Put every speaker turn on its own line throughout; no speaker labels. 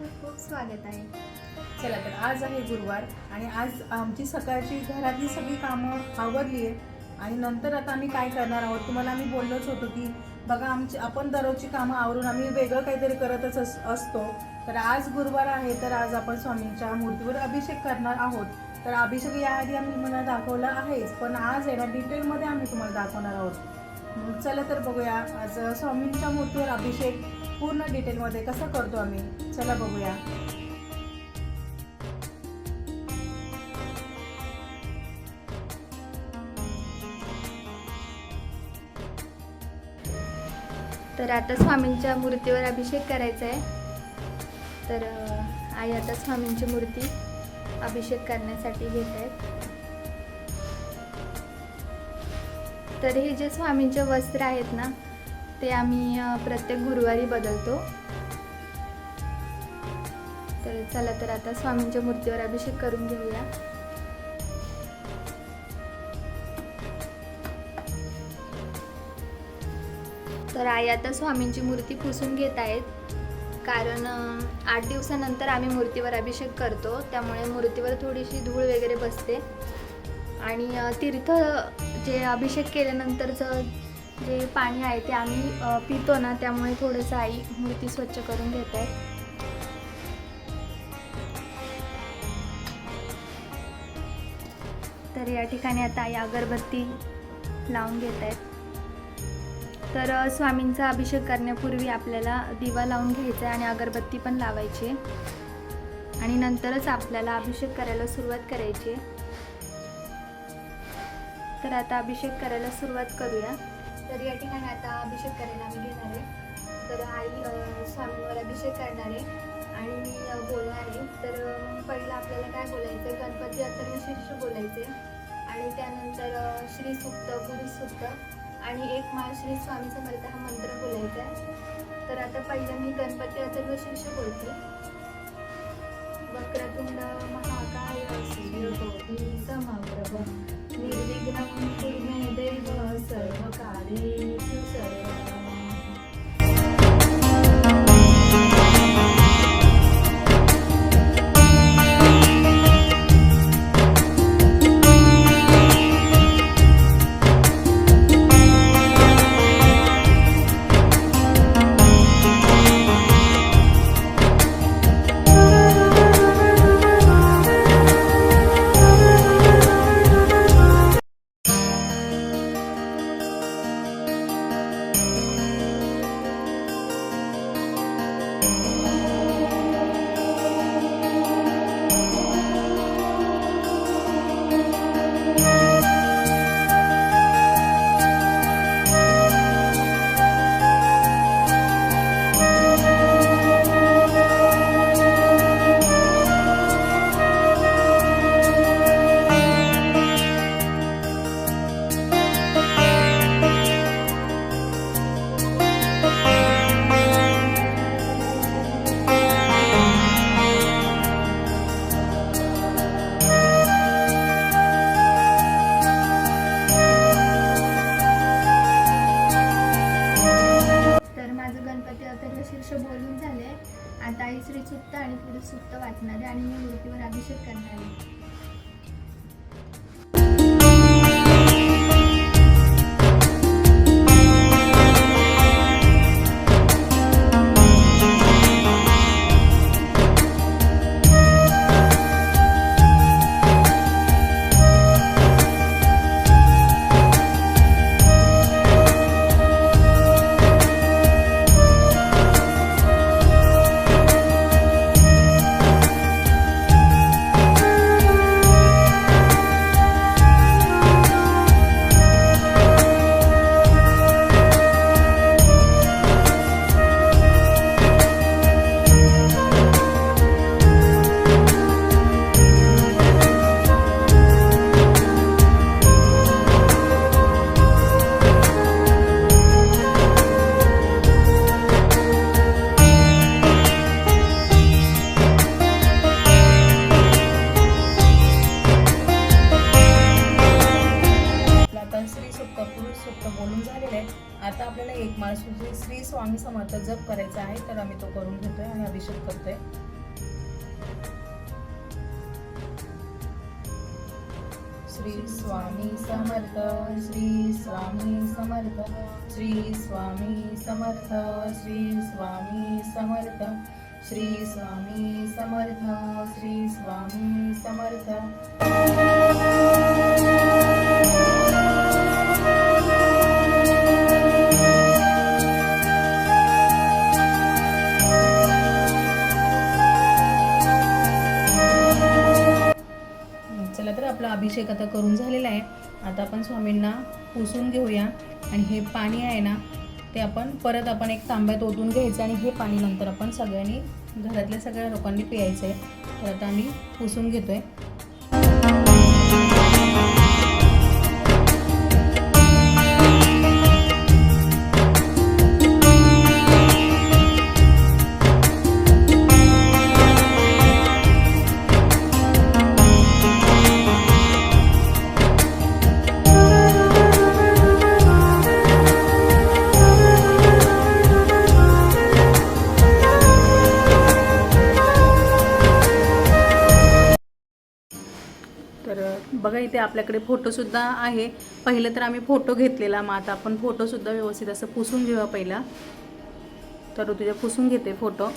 खूप स्वागत आहे.
चला तर आज आहे गुरुवार आणि आज आमची सकाळची घरातली सगळी कामं आवडली आहे आणि नंतर आता आम्ही काय करणार आहोत? तुम्हाला आम्ही बोललोच होतो की बघा आमची आपण दररोजची कामं आवरून आम्ही वेगळं काहीतरी करतच अस असतो. तर आज गुरुवार आहे तर आज आपण स्वामींच्या मूर्तीवर अभिषेक करणार आहोत. तर अभिषेक याआधी आम्ही तुम्हाला दाखवला आहेच पण आज आहे ना डिटेलमध्ये आम्ही तुम्हाला दाखवणार आहोत. चला तर बघूया आज स्वामींच्या मूर्तीवर अभिषेक पूर्ण डिटेलमध्ये कसं करतो आम्ही? चला बघूया.
तर आता स्वामींच्या मूर्तीवर अभिषेक करायचा आहे तर आई आता स्वामींची मूर्ती अभिषेक करण्यासाठी घेत आहेत तर हे जे स्वामींचे वस्त्र आहेत ना ते आम्ही प्रत्येक गुरुवारी बदलतो. तर चला तर आता स्वामींच्या मूर्तीवर अभिषेक करून घेऊया. तर आई आता स्वामींची मूर्ती पुसून घेत आहेत. कारण आठ दिवसानंतर आम्ही मूर्तीवर अभिषेक करतो. त्यामुळे मूर्तीवर थोडीशी धूळ वगैरे बसते. आणि तीर्थ जे अभिषेक केल्यानंतरचं जे पाणी आहे ते आम्ही पितो ना त्यामुळे थोडंसं आई मूर्ती स्वच्छ करून घेत आहे. तर या ठिकाणी आता आई अगरबत्ती लावून घेत आहेत. तर स्वामींचा अभिषेक करण्यापूर्वी आपल्याला दिवा लावून घ्यायचा आहे आणि अगरबत्ती पण लावायची आणि नंतरच आपल्याला अभिषेक करायला सुरुवात करायची तर आता अभिषेक करायला सुरुवात करूया. तर या ठिकाणी आता अभिषेक करायला आम्ही घेणार आहे. तर आई स्वामींवर अभिषेक करणार आहे आणि मी बोलणार आहे. तर पहिलं आपल्याला काय बोलायचं गणपती अथर्व शीर्ष बोलायचे आणि त्यानंतर श्री सुक्त पुरुष सुक्त आणि एक माळ श्री स्वामी समर्थ हा मंत्र बोलायचा आहे. तर आता पहिलं मी गणपती अथर्व शीर्ष बोलते. वक्रतुंड महाकाय समप्रभ निर्विघ्न
be स्वामी समर्थ जप करायचा आहे तर आम्ही तो करून घेतोय आणि अभिषेक करतोय. श्री स्वामी समर्थ श्री स्वामी समर्थ श्री स्वामी समर्थ श्री स्वामी समर्थ श्री स्वामी समर्थ श्री स्वामी समर्थ. आपला अभिषेक आता करून झालेला आहे. आता आपण स्वामींना पुसून घेऊया. आणि हे पाणी आहे ना ते आपण परत आपण एक तांब्यात ओतून घ्यायचं आणि हे पाणी नंतर आपण सगळ्यांनी घरातल्या सगळ्या लोकांनी प्यायचं आहे तर आता आम्ही पुसून घेतो आहे इथे आपल्याकडे फोटोसुद्धा आहे. पहिलं तर आम्ही फोटो घेतलेला मग आता आपण फोटोसुद्धा व्यवस्थित असं पुसून घेऊया पहिला. तर तुझ्या पुसून घेते फोटो.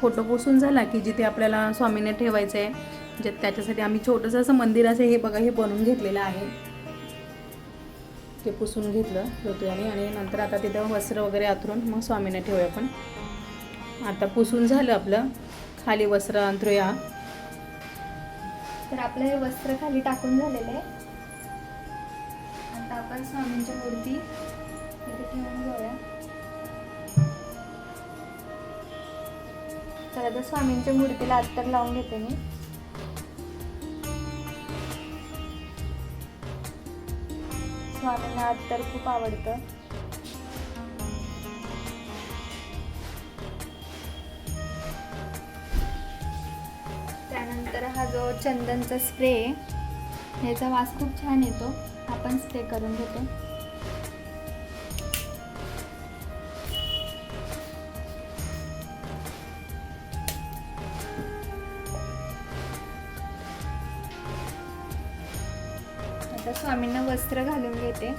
फोटो पुसून झाला की जिथे आपल्याला स्वामीने ठेवायचं आहे जे त्याच्यासाठी आम्ही छोटंसं असं मंदिर असं हे बघा हे बनवून घेतलेलं आहे. ते पुसून घेतलं ऋतुयाने आणि नंतर आता तिथं वस्त्र वगैरे आतरून मग स्वामीने ठेवूया आपण. आता पुसून झालं आपलं खाली वस्त्र अंतरूया
तर आपलं हे वस्त्र खाली टाकून झालेलं आहे. आता आपण स्वामींच्या मूर्ती इथे ठेवून घेऊया तर आता स्वामींच्या मूर्तीला अत्तर लावून घेते मी. स्वामींना तर खूप आवडतं. त्यानंतर हा जो चंदनचा स्प्रे आहे ह्याचा वास खूप छान येतो. आपण स्प्रे करून घेतो. आता स्वामींना वस्त्र घालून घेते.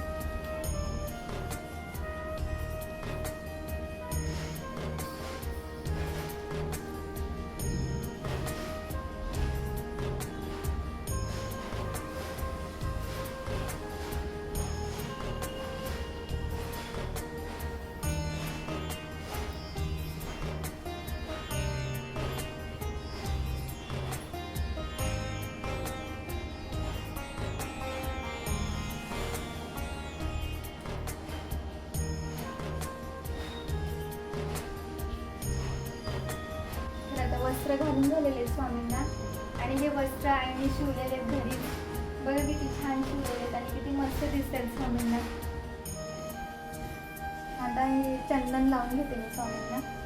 वस्त्र घालून झालेले आहेत स्वामींना. आणि हे वस्त्र आणि शिवलेले आहेत घरी. बघा किती छान शिवलेले आहेत आणि किती मस्त दिसतात स्वामींना. आता हे चंदन लावून घेते मी स्वामींना.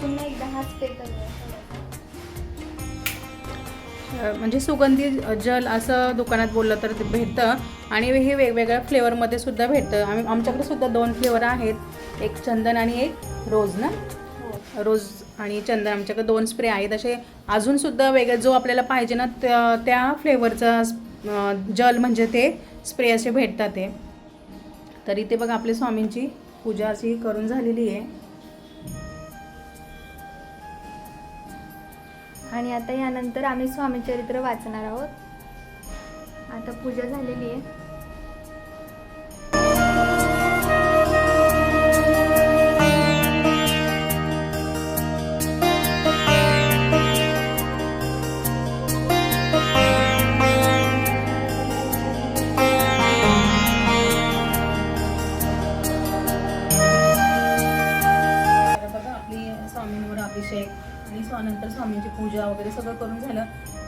पुन्हा एकदा करूया
म्हणजे सुगंधी जल असं दुकानात बोललं तर ते भेटतं. आणि हे वेगवेगळ्या फ्लेवरमध्ये सुद्धा भेटतं. आम्ही आमच्याकडे सुद्धा दोन फ्लेवर आहेत. एक चंदन आणि एक रोज ना? रोज आणि चंदन आमच्याकडे दोन स्प्रे आहेत. असे अजूनसुद्धा वेगळा जो आपल्याला पाहिजे ना त्या त्या फ्लेवरचा जल म्हणजे ते स्प्रे असे भेटतात ते. तर इथे बघा आपल्या स्वामींची पूजा अशी करून झालेली आहे.
आणि आता यानंतर आम्ही स्वामी चरित्र वाचणार आहोत. आता पूजा झालेली आहे.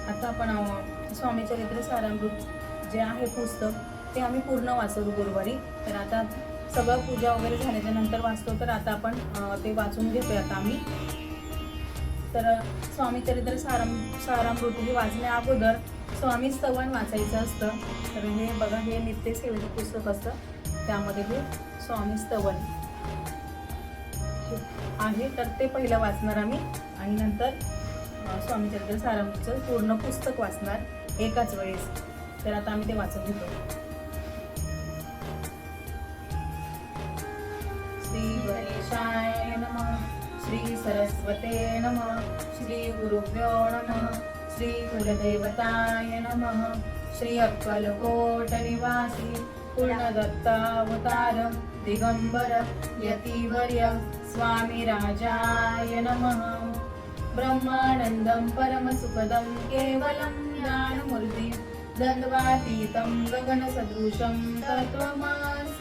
आता आपण स्वामी चरित्र सारामृत जे आहे पुस्तक ते आम्ही पूर्ण वाचू गुरुवारी. तर आता सगळं पूजा वगैरे झाल्याच्यानंतर वाचतो तर आता आपण ते वाचून घेतोय आता आम्ही. तर स्वामी चरित्र साराम सारामृत हे वाचण्या अगोदर स्वामी स्तवन वाचायचं असतं. तर हे बघा हे नित्यसेवेचं पुस्तक असतं. त्यामध्ये हे स्वामी स्तवन आहे. तर ते पहिलं वाचणार आम्ही. आणि नंतर स्वामीचरित्र सारामचं पूर्ण पुस्तक वाचणार एकाच वेळेस. तर आता आम्ही ते वाचून घेतो. श्री गणेशाय नमः. श्री सरस्वते नम. श्री गुरुभ्यो नम. श्री कुलदेवताय नम. श्री अक्कलकोट निवासी पूर्णदत्तावतार दिगंबर यतिवर्य स्वामी राजाय नमः. ब्रह्मानन्दं परमसुखदं केवलं ज्ञानमूर्ति दन्द्वातीतं गगनसदृशं तत्त्वमास्यादिलक्षम्।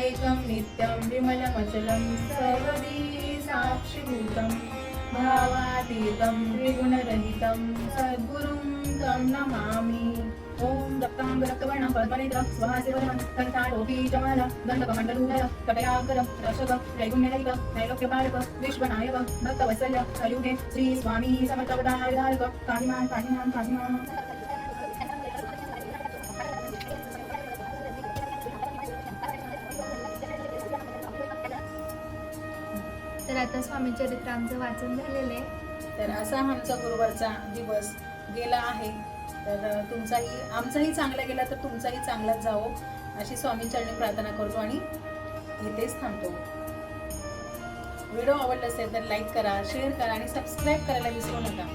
एकं नित्यं विमलमचलं सर्वदी साक्षिभूतं भावातीतं त्रिगुणरहितं सद्गुरुं तं नमामि। ॐ दत्ताङ्गरक्तवर्णं पद्मनेत्रं स्वहासिवरं कण्ठाटोपी जमाला दण्डकमण्डलूदय कटयाकरं रक्षक त्रैगुण्यरहित त्रैलोक्यपालक विश्वनायक भक्तवत्सल्य कलियुगे श्रीस्वामी समर्थवदायधारक समर्थवदारधारक काहिमान् काहिमान्
तर आता स्वामी चरित्र आमचं वाचन झालेलं आहे.
तर असा आमचा गुरुवारचा दिवस गेला आहे. तर तुमचाही आमचाही चांगला गेला तर तुमचाही चांगलाच जावो अशी स्वामींचरणी प्रार्थना करतो आणि इथेच थांबतो. व्हिडिओ आवडला असेल तर लाईक करा शेअर करा आणि सबस्क्राईब करायला विसरू नका.